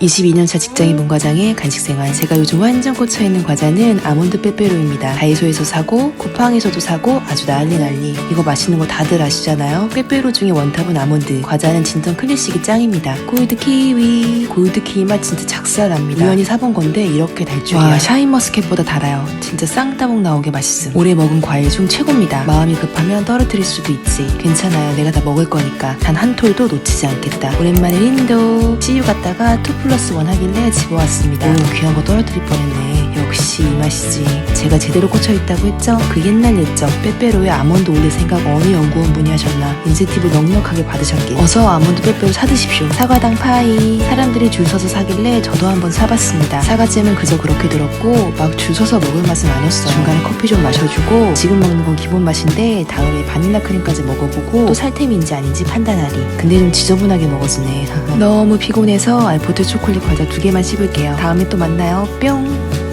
22년차 직장인 문과장의 간식생활. 제가 요즘 완전 꽂혀있는 과자는 아몬드 빼빼로입니다. 다이소에서 사고 쿠팡에서도 사고 아주 난리 난리. 이거 맛있는 거 다들 아시잖아요? 빼빼로 중에 원탑은 아몬드. 과자는 진정 클래식이 짱입니다. 골드 키위. 골드 키위 맛 진짜 작살납니다. 우연히 사본 건데 이렇게 달 줄이야. 와 샤인머스켓보다 달아요. 진짜 쌍따봉 나오게 맛있음. 올해 먹은 과일 중 최고입니다. 마음이 급하면 떨어뜨릴 수도 있지. 괜찮아요. 내가 다 먹을 거니까. 단 한 톨도 놓치지 않겠다. 오랜만에 인도. CU 갔다가 2 플러스 1 하길래 집어왔습니다. 오. 귀한 거 떨어뜨릴 뻔했네. 역시 이 맛이지? 제가 제대로 꽂혀 있다고 했죠? 그 옛날 옛적 빼빼로에 아몬드 올릴 생각 어느 연구원 분이 하셨나? 인센티브 넉넉하게 받으셨길. 어서 아몬드 빼빼로 사드십시오. 사과당 파이. 사람들이 줄 서서 사길래 저도 한번 사봤습니다. 사과잼은 그저 그렇게 들었고 막 줄 서서 먹을 맛은 아니었어요. 중간에 커피 좀 마셔주고 지금 먹는 건 기본 맛인데 다음에 바닐라 크림까지 먹어보고 또 살템인지 아닌지 판단하리. 근데 좀 지저분하게 먹어지네. 너무 피곤해서 알포트 초콜릿 과자 두 개만 씹을게요. 다음에 또 만나요. 뿅